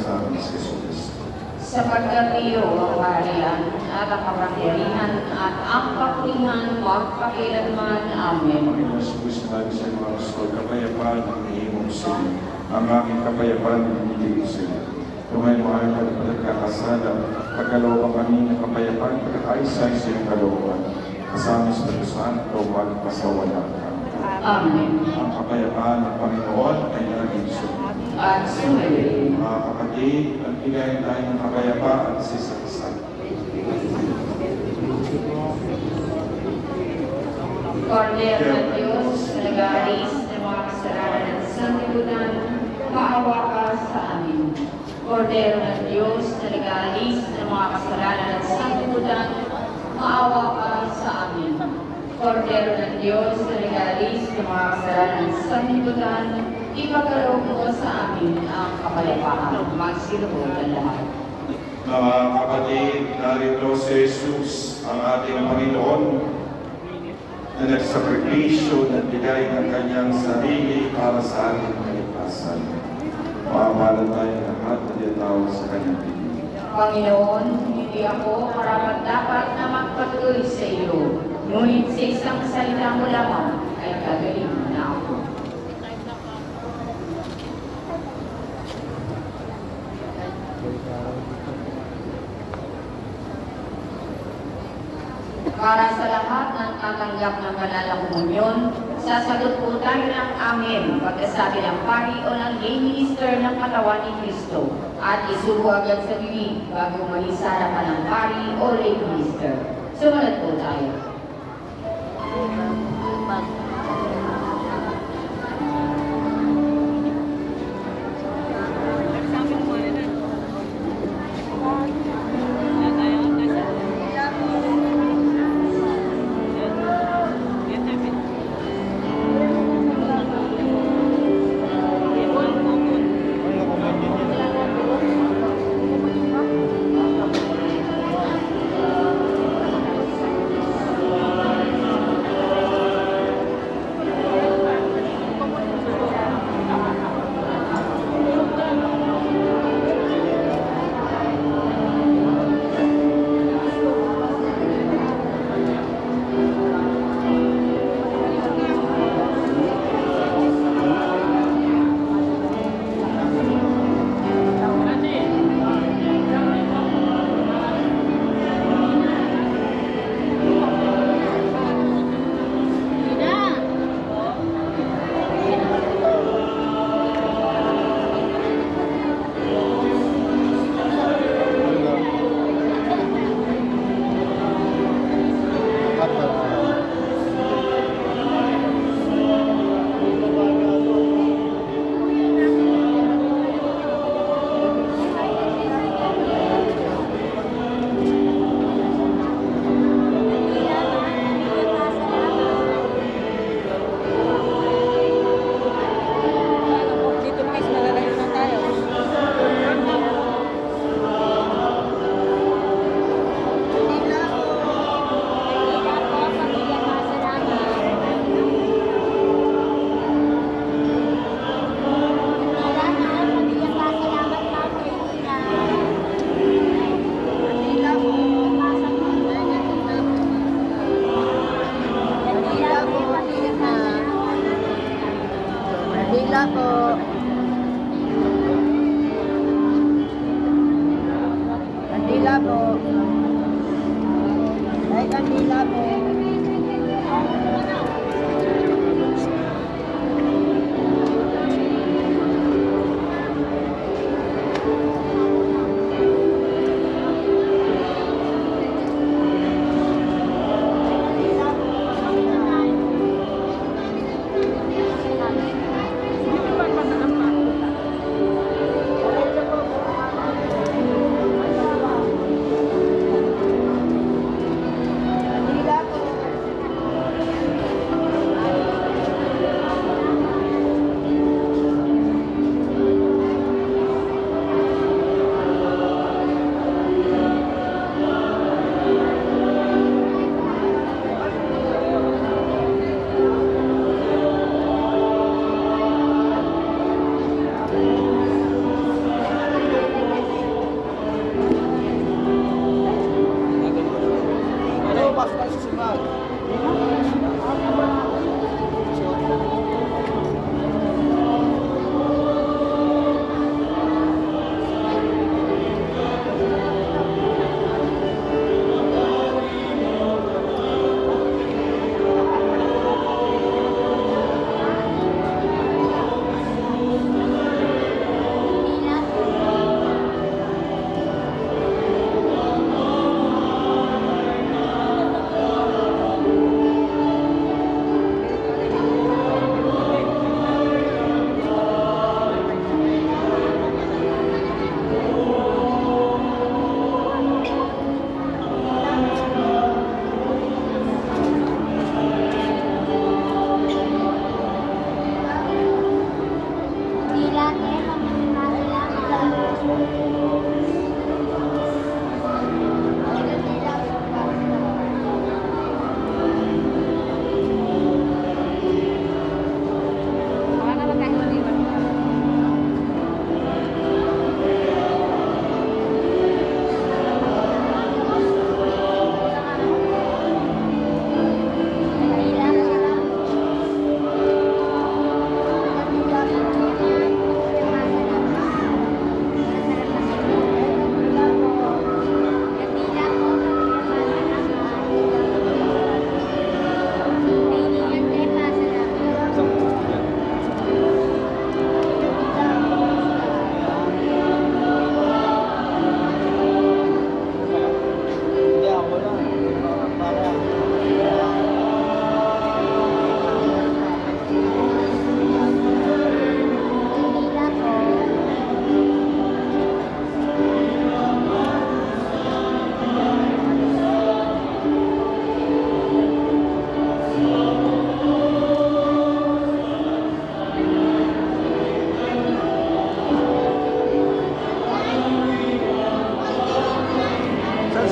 sa amin sa Jesus. Sapagkat iyo ang kaharian at ang kapangyarihan at ang kapulihan magpakilanman. Amen. Panginoon Jesus, sinabi sa mga apostol, kapayapaan ang ihimong sa iyo. Ang aking kapayapaan ang binibigay sa iyo. Kung may mga pagkakasala, pagkalooban kami ng kapayapaan, pagkakaisa sa iyong kalooban. Kasama sa Diyos Santo, magpasawala ka. Amen. Ang kapayapaan ng Panginoon ay naging sumunod. At sumayin. Mga kapatid, ang bigay tayo ng kapayapaan sa isa't isa. Cordero ng Diyos, nag-aalis ng mga kasalanan ng sanlibutan, maawa ka sa amin. Cordero ng Diyos, na nag-aalis ng mga kasalanan ng sanlibutan, maawa ka sa amin. Cordero ng Diyos, na nag-aalis ng mga kasalanan ng sanlibutan, ipagkaloob mo sa amin ang kapayapaan. Magsilubog ang lahat. Mga kapatid, narito si Jesus, ang ating Panginoon, na nagsakripisyo na bigay ng kanyang sarili para sa ating kaligtasan. Maamalan tayo lahat na dinatawag sa kanyang bibig. Panginoon, hindi ako karapat dapat na magpatuloy sa iyo. Ngunit sa isang salita mo lamang ay gagaling mo na ako. Para sa lahat ng banal na komunyon, sasagot po tayo ng amen. Pagkasabi ng pari o ng lay minister ng katawan ni Kristo. At isubo agad sa bibig bago malisara pa ng pari o lay minister. Sumunod po tayo. Dito Bye.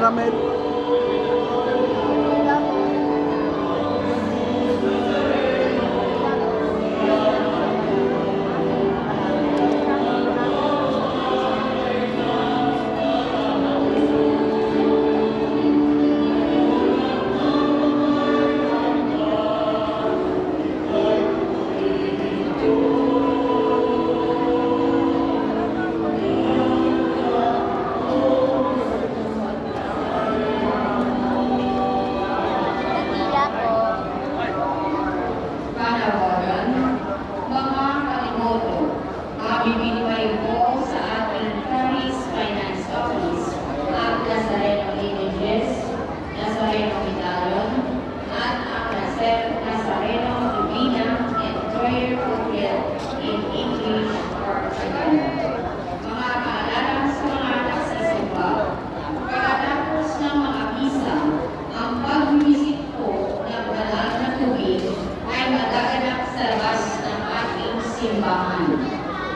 তেরামের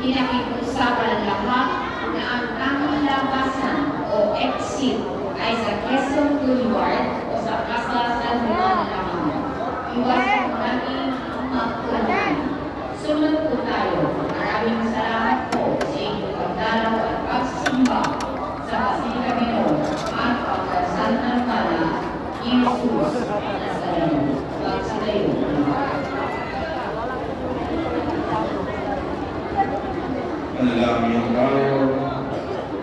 Pinakipusapan lahat na ang tanging labasan o exit ay sa Quezon Boulevard o sa Casa San Juan lamang. Iwasan po natin ang magkunan. Sunod po tayo. Maraming salamat po sa inyong pagdalaw at pagsimba sa Basilica Minor at pagdasal ng pala ni Jesus Nazareno. Pagsilayo. Panalangin tayo.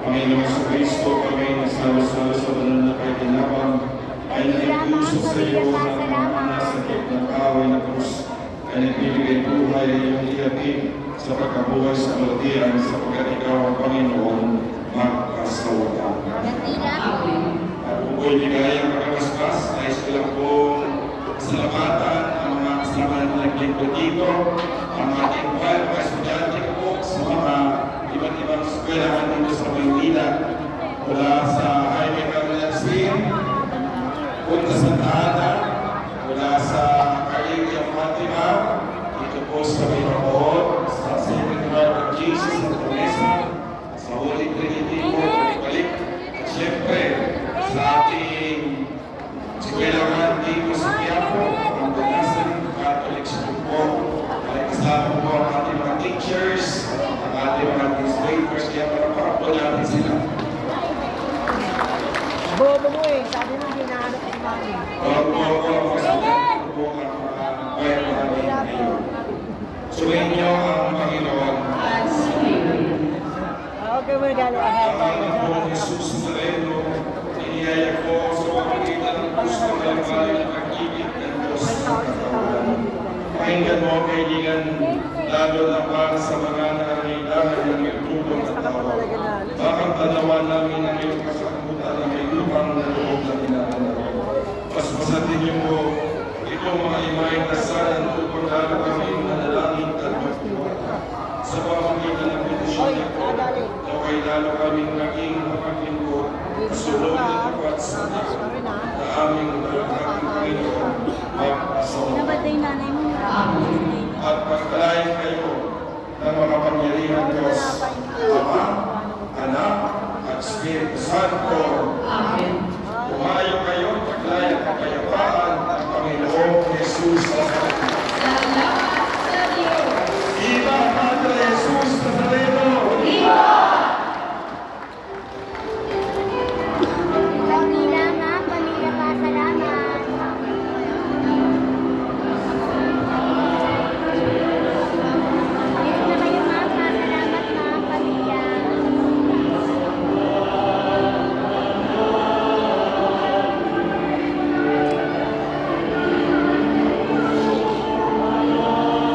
Panginoon sa Kristo, kami nasawa-sawa sa banal na kaginabang, ay nakipuso sa iyo na mga nasakit ng kaaway na krus, ay nagbibigay buhay iyong ihatid sa pagkabuhay sa kalatian sapagkat ikaw ang Panginoon magkasawagan. Amen. At po'y bigay ang pagkakaskas, nais ko lang pong salamatan ang mga kasama na naglingkod dito, ang ating ko po sa mga eskwelahan dito sa Maynila, mula sa Highway Carmenalsin, punta sa Tahana, mula sa Carillia Fatima, dito po sa Mayroon, sa Sacred Heart of Jesus at Teresa, sa Holy Trinity po, balik. At syempre, sa ating eskwelahan dito sa Quiapo, ang Banasan Catholic School po, ay kasama po ang ating mga teachers, ang ating mga administrators, kaya para para po natin sila. Bobo mo eh. Sabi mo, hinahanap si mami. Huwag po ako ang kasabihan po ang mga bayan namin ngayon. Sumayin niyo ang Panginoon. Okay, we're gonna Ang Panginoon Jesus Nazareno, iniyaya ko sa pagkakita ng gusto ng pag-ibig ng Diyos sa katauhan. Pakinggan mo, kaibigan, lalo na para sa mga ng iyong tulong at tawa. Bakang tanawan namin ang iyong kasakutan ng may lupang na itong mga imahin kasalan upang lalo kami nanalangin at magpuwata. Sa pamamagitan ng petisyon niyo po, Okay, lalo kaming naging mapaglingkod, sunod na tapat sa na aming